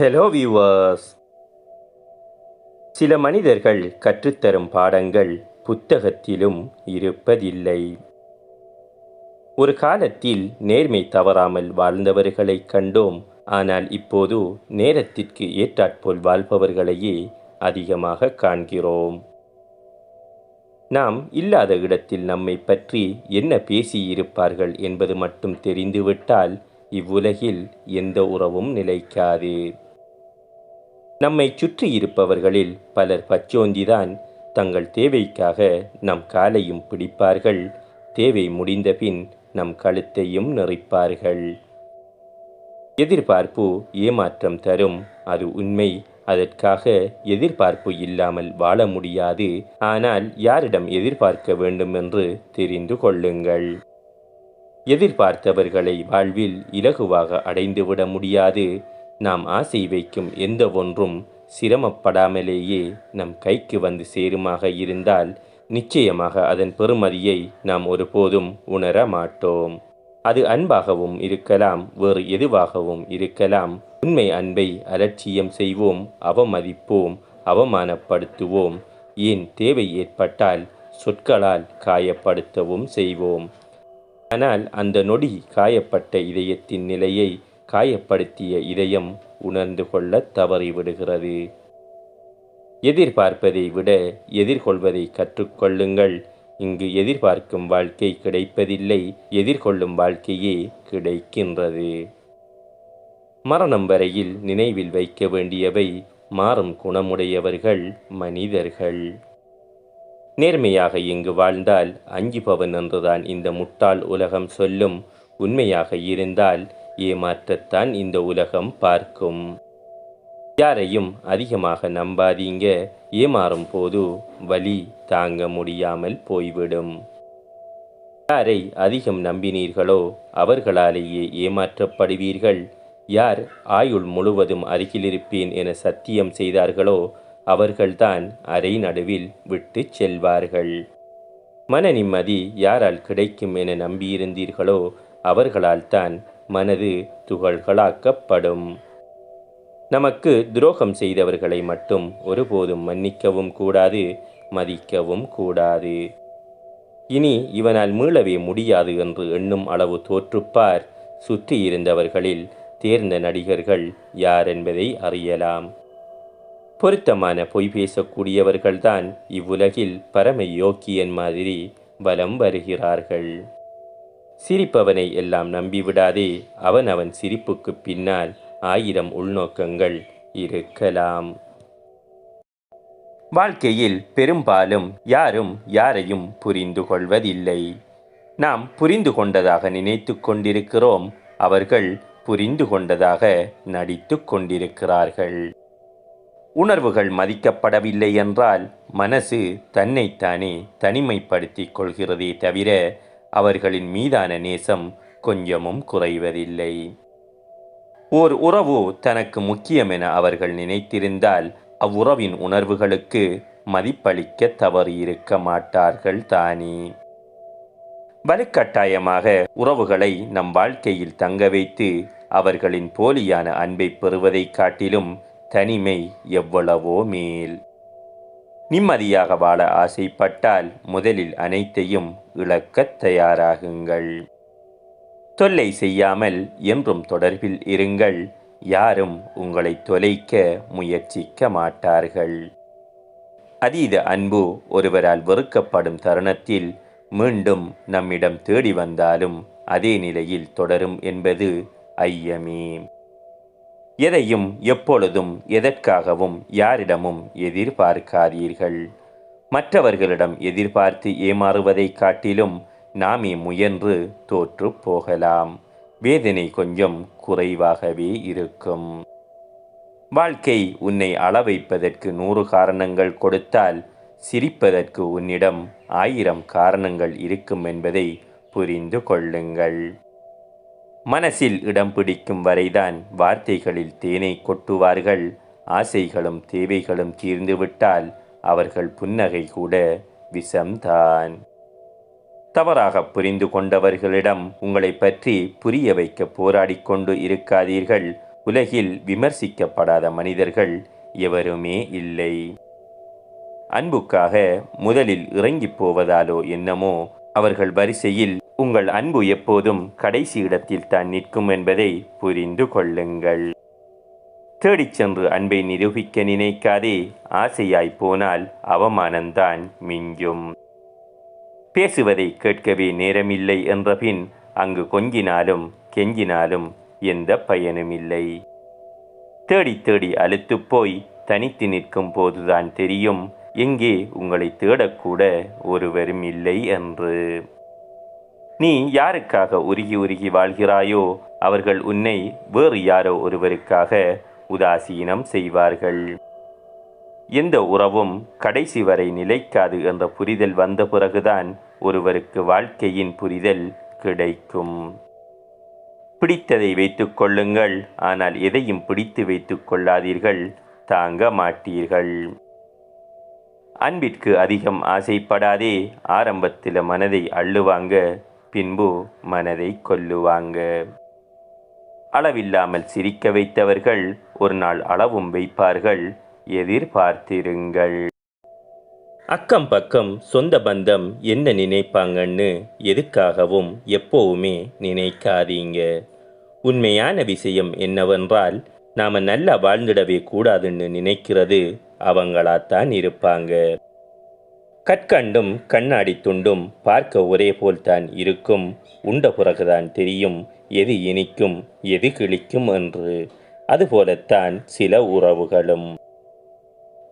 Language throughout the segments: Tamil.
ஹலோ வியூவர்ஸ் சில மனிதர்கள் கற்றுத்தரும் பாடங்கள் புத்தகத்திலும் இருப்பதில்லை. ஒரு காலத்தில் நேர்மை தவறாமல் வாழ்ந்தவர்களைக் கண்டோம். ஆனால் இப்போது நேரத்திற்கு ஏற்றாற்போல் வாழ்பவர்களையே அதிகமாக காண்கிறோம். நாம் இல்லாத இடத்தில் நம்மை பற்றி என்ன பேசியிருப்பார்கள் என்பது மட்டும் தெரிந்துவிட்டால் இவ்வுலகில் எந்த உறவும் நிலைக்காது. நம்மை சுற்றி இருப்பவர்களில் பலர் பச்சோந்திதான். தங்கள் தேவைக்காக நம் காலையும் பிடிப்பார்கள். தேவை முடிந்தபின் நம் கழுத்தையும் நெறிப்பார்கள் எதிர்பார்ப்பு ஏமாற்றம் தரும். அது உண்மை. அதற்காக எதிர்பார்ப்பு இல்லாமல் வாழ முடியாது. ஆனால் யாரிடம் எதிர்பார்க்க வேண்டும் என்று தெரிந்து கொள்ளுங்கள். எதிர்பார்த்தவர்களை வாழ்வில் இலகுவாக அடைந்துவிட முடியாது. நாம் ஆசை வைக்கும் எந்த ஒன்றும் சிரமப்படாமலேயே நம் கைக்கு வந்து சேருமாக இருந்தால் நிச்சயமாக அதன் பெறுமதியை நாம் ஒருபோதும் உணர மாட்டோம். அது அன்பாகவும் இருக்கலாம் வேறு எதுவாகவும் இருக்கலாம். உண்மை அன்பை அலட்சியம் செய்வோம் அவமதிப்போம் அவமானப்படுத்துவோம். ஏன் தேவை ஏற்பட்டால் சொற்களால் காயப்படுத்தவும் செய்வோம். ஆனால் அந்த நொடி காயப்பட்ட இதயத்தின் நிலையை காயப்படுத்திய இதயம் உணர்ந்து கொள்ள தவறிவிடுகிறது. எதிர்பார்ப்பதை விட எதிர்கொள்வதை கற்றுக்கொள்ளுங்கள். இங்கு எதிர்பார்க்கும் வாழ்க்கை கிடைப்பதில்லை எதிர்கொள்ளும் வாழ்க்கையே கிடைக்கின்றது. மரணம் வரையில் நினைவில் வைக்க வேண்டியவை மாறும் குணமுடையவர்கள் மனிதர்கள். நேர்மையாக இங்கு வாழ்ந்தால் அஞ்சுபவன் என்றுதான் இந்த முட்டாள் உலகம் சொல்லும். உண்மையாக இருந்தால் ஏமாற்றத்தான் இந்த உலகம் பார்க்கும். யாரையும் அதிகமாக நம்பாதீங்க. ஏமாறும் போது வலி தாங்க முடியாமல் போய்விடும். யாரை அதிகம் நம்பினீர்களோ அவர்களாலேயே ஏமாற்றப்படுவீர்கள். யார் ஆயுள் முழுவதும் அருகிலிருப்பேன் என சத்தியம் செய்தார்களோ அவர்கள்தான் அரை நடுவில் விட்டு செல்வார்கள். மன நிம்மதி யாரால் கிடைக்கும் என நம்பியிருந்தீர்களோ அவர்களால் தான் மனது துகள்களாக்கப்படும். நமக்கு துரோகம் செய்தவர்களை மட்டும் ஒருபோதும் மன்னிக்கவும் கூடாது மதிக்கவும் கூடாது. இனி இவனால் மீளவே முடியாது என்று எண்ணும் அளவு தோற்றுப்பார். சுற்றி இருந்தவர்களில் தேர்ந்த நடிகர்கள் யார் என்பதை அறியலாம். பொருத்தமான பொய் பேசக்கூடியவர்கள்தான் இவ்வுலகில் பரம யோக்கியன் மாதிரி வலம் வருகிறார்கள். சிரிப்பவனை எல்லாம் நம்பிவிடாதே. அவன் அவன் சிரிப்புக்கு பின்னால் ஆயிரம் உள்நோக்கங்கள் இருக்கலாம். வாழ்க்கையில் பெரும்பாலும் யாரும் யாரையும் புரிந்து கொள்வதில்லை. நாம் புரிந்து கொண்டதாக நினைத்து கொண்டிருக்கிறோம். அவர்கள் புரிந்து கொண்டதாக நடித்து கொண்டிருக்கிறார்கள். உணர்வுகள் மதிக்கப்படவில்லை என்றால் மனசு தன்னைத்தானே தனிமைப்படுத்திக் கொள்கிறதே தவிர அவர்களின் மீதான நேசம் கொஞ்சமும் குறைவதில்லை. ஓர் உறவு தனக்கு முக்கியம் என அவர்கள் நினைத்திருந்தால் அவ்வுறவின் உணர்வுகளுக்கு மதிப்பளிக்க தவறியிருக்க மாட்டார்கள் தானே. வலுக்கட்டாயமாக உறவுகளை நம் வாழ்க்கையில் தங்க வைத்து அவர்களின் போலியான அன்பை பெறுவதைக் காட்டிலும் தனிமை எவ்வளவோ மேல். நிம்மதியாக வாழ ஆசைப்பட்டால் முதலில் அனைத்தையும் இழக்க தயாராகுங்கள். தொல்லை செய்யாமல் என்றும் தொடர்பில் இருங்கள். யாரும் உங்களை தொலைக்க முயற்சிக்க மாட்டார்கள். அதீத அன்பு ஒருவரால் வெறுக்கப்படும் தருணத்தில் மீண்டும் நம்மிடம் தேடி வந்தாலும் அதே நிலையில் தொடரும் என்பது ஐயமே. எதையும் எப்பொழுதும் எதற்காகவும் யாரிடமும் எதிர்பார்க்காதீர்கள். மற்றவர்களிடம் எதிர்பார்த்து ஏமாறுவதைக் காட்டிலும் நாமே முயன்று தோற்று போகலாம். வேதனை கொஞ்சம் குறைவாகவே இருக்கும். வாழ்க்கை உன்னை அளவைப்பதற்கு நூறு காரணங்கள் கொடுத்தால் சிரிப்பதற்கு உன்னிடம் ஆயிரம் காரணங்கள் இருக்கும் என்பதை புரிந்து கொள்ளுங்கள். மனசில் இடம் பிடிக்கும் வரைதான் வார்த்தைகளில் தேனை கொட்டுவார்கள். ஆசைகளும் தேவைகளும் தீர்ந்துவிட்டால் அவர்கள் புன்னகை கூட விஷம்தான். தவறாக புரிந்து கொண்டவர்களிடம் உங்களை பற்றி புரிய வைக்க போராடி கொண்டு இருக்காதீர்கள். உலகில் விமர்சிக்கப்படாத மனிதர்கள் எவருமே இல்லை. அன்புக்காக முதலில் இறங்கிப் போவதாலோ என்னமோ அவர்கள் வரிசையில் உங்கள் அன்பு எப்போதும் கடைசி இடத்தில் தான் நிற்கும் என்பதை புரிந்து கொள்ளுங்கள். தேடிச் சென்று அன்பை நிரூபிக்க நினைக்காதே ஆசையாய் போனால் அவமானம்தான் மிஞ்சும். பேசுவதை கேட்கவே நேரமில்லை என்றபின் அங்கு கொஞ்சினாலும் கெஞ்சினாலும் எந்த பயனுமில்லை தேடி தேடி அழுத்துப் போய் தனித்து நிற்கும் போதுதான் தெரியும் எங்கே உங்களை தேடக்கூட ஒருவரும் இல்லை என்று. நீ யாருக்காக உருகி உருகி வாழ்கிறாயோ அவர்கள் உன்னை வேறு யாரோ ஒருவருக்காக உதாசீனம் செய்வார்கள். எந்த உறவும் கடைசி வரை நிலைக்காது என்ற புரிதல் வந்த பிறகுதான் ஒருவருக்கு வாழ்க்கையின் புரிதல் கிடைக்கும். பிடித்ததை வைத்துக் கொள்ளுங்கள் ஆனால் எதையும் பிடித்து வைத்துக் கொள்ளாதீர்கள் தாங்க மாட்டீர்கள். அன்பிற்கு அதிகம் ஆசைப்படாதே. ஆரம்பத்தில் மனதை அள்ளுவாங்க பின்பு மனதை கொல்லுவாங்க. அளவில்லாமல் சிரிக்க வைத்தவர்கள் ஒரு நாள் அளவும் வைப்பார்கள் எதிர்பார்த்திருங்கள். அக்கம் பக்கம் சொந்த பந்தம் என்ன நினைப்பாங்கன்னு எதுக்காகவும் எப்போவுமே நினைக்காதீங்க. உண்மையான விஷயம் என்னவென்றால் நாம் நல்லா வாழ்ந்துடவே கூடாதுன்னு நினைக்கிறது அவங்களாத்தான் இருப்பாங்க. கற்கண்டும் கண்ணாடி துண்டும் பார்க்க ஒரே போல்தான் இருக்கும். உண்ட பிறகுதான் தெரியும் எது இனிக்கும் எது கிழிக்கும் என்று. அதுபோலத்தான் சில உறவுகளும்.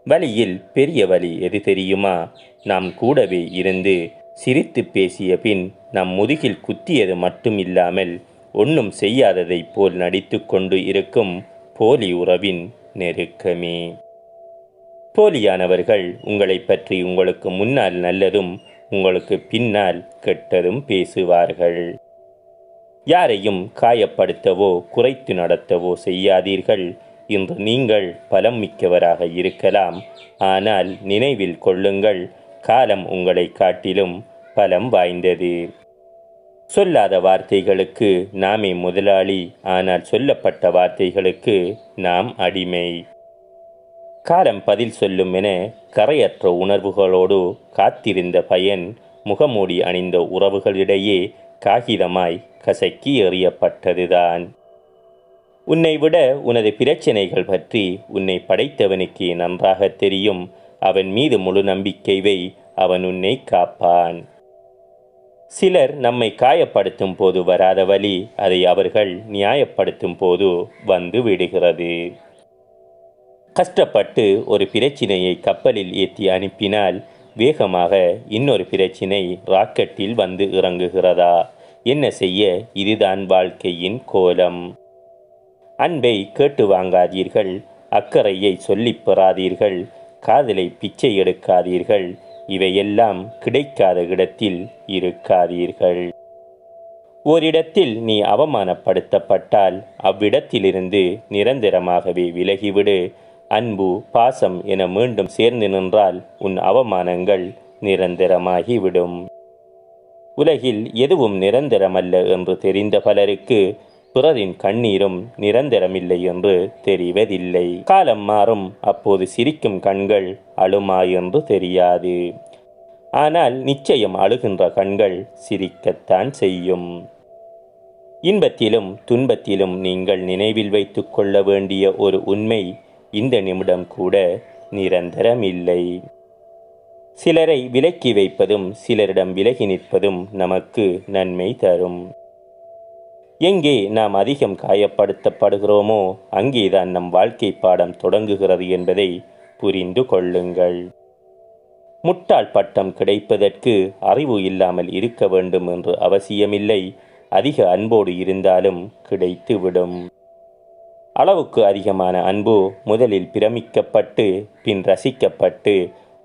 வழியில் பெரிய வழி எது தெரியுமா? நாம் கூடவே இருந்து சிரித்து பேசிய பின் நம் முதுகில் குத்தியது மட்டும் இல்லாமல் ஒன்றும் செய்யாததைப் போல் நடித்து கொண்டு இருக்கும் போலி உறவின் நெருக்கமே. போலியானவர்கள் உங்களை பற்றி உங்களுக்கு முன்னால் நல்லதும் உங்களுக்கு பின்னால் கெட்டதும் பேசுவார்கள். யாரையும் காயப்படுத்தவோ குறைத்து நடத்தவோ செய்யாதீர்கள். இன்று நீங்கள் பலம் மிக்கவராக இருக்கலாம். ஆனால் நினைவில் கொள்ளுங்கள் காலம் உங்களை காட்டிலும் பலம் வாய்ந்தது. சொல்லாத வார்த்தைகளுக்கு நாமே முதலாளி ஆனால் சொல்லப்பட்ட வார்த்தைகளுக்கு நாம் அடிமை. காலம் பதில் சொல்லும் என கரையற்ற உணர்வுகளோடு காத்திருந்த பயன் முகமூடி அணிந்த உறவுகளிடையே காகிதமாய் கசக்கி எறியப்பட்டதுதான். உன்னை விட உனது பிரச்சனைகள் பற்றி உன்னை படைத்தவனுக்கே நன்றாக தெரியும். அவன் மீது முழு நம்பிக்கை வை அவன் உன்னை காப்பான். சிலர் நம்மை காயப்படுத்தும் போது வராத வழி அதை அவர்கள் நியாயப்படுத்தும் போது வந்து விடுகிறது. கஷ்டப்பட்டு ஒரு பிரச்சினையை கப்பலில் ஏற்றி அனுப்பினால் வேகமாக இன்னொரு பிரச்சினை ராக்கெட்டில் வந்து இறங்குகிறதா? என்ன செய்ய? இதுதான் வாழ்க்கையின் கோலம். அன்பை கேட்டு வாங்காதீர்கள் அக்கறையை சொல்லிப் பெறாதீர்கள் காதலை பிச்சை எடுக்காதீர்கள் இவையெல்லாம் கிடைக்காத இடத்தில் இருக்காதீர்கள். ஓரிடத்தில் நீ அவமானப்படுத்தப்பட்டால் அவ்விடத்திலிருந்து நிரந்தரமாகவே விலகிவிடு அன்பு பாசம் என மீண்டும் சேர்ந்து நின்றால் உன் அவமானங்கள் நிரந்தரமாகிவிடும். உலகில் எதுவும் நிரந்தரமல்ல என்று தெரிந்த பலருக்கு பிறரின் கண்ணீரும் நிரந்தரமில்லை என்று தெரிவதில்லை. காலம் மாறும் அப்போது சிரிக்கும் கண்கள் அழுமா என்று தெரியாது. ஆனால் நிச்சயம் அழுகின்ற கண்கள் சிரிக்கத்தான் செய்யும். இன்பத்திலும் துன்பத்திலும் நீங்கள் நினைவில் வைத்துக்கொள்ள வேண்டிய ஒரு உண்மை இந்த நிமிடம் கூட நிரந்தரமில்லை. சிலரை விலக்கி வைப்பதும் சிலரிடம் விலகி நிற்பதும் நமக்கு நன்மை தரும். எங்கே நாம் அதிகம் காயப்படுத்தப்படுகிறோமோ அங்கேதான் நம் வாழ்க்கை பாடம் தொடங்குகிறது என்பதை புரிந்து கொள்ளுங்கள். முட்டாள் பட்டம் கிடைப்பதற்கு அறிவு இல்லாமல் இருக்க வேண்டும் என்று அவசியமில்லை. அதிக அன்போடு இருந்தாலும் கிடைத்துவிடும். அளவுக்கு அதிகமான அன்பு முதலில் பிரமிக்கப்பட்டு பின் ரசிக்கப்பட்டு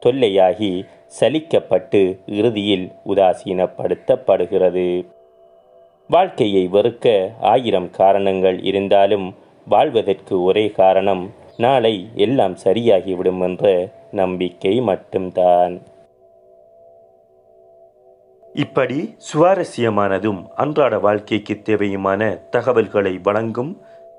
தொல்லையாகி சலிக்கப்பட்டு இறுதியில் உதாசீனப்படுத்தப்படுகிறது. வாழ்க்கையை வெறுக்க ஆயிரம் காரணங்கள் இருந்தாலும் வாழ்வதற்கு ஒரே காரணம் நாளை எல்லாம் சரியாகிவிடும் என்ற நம்பிக்கை மட்டும்தான். இப்படி சுவாரஸ்யமானதும் அன்றாட வாழ்க்கைக்கு தேவையுமான தகவல்களை வழங்கும்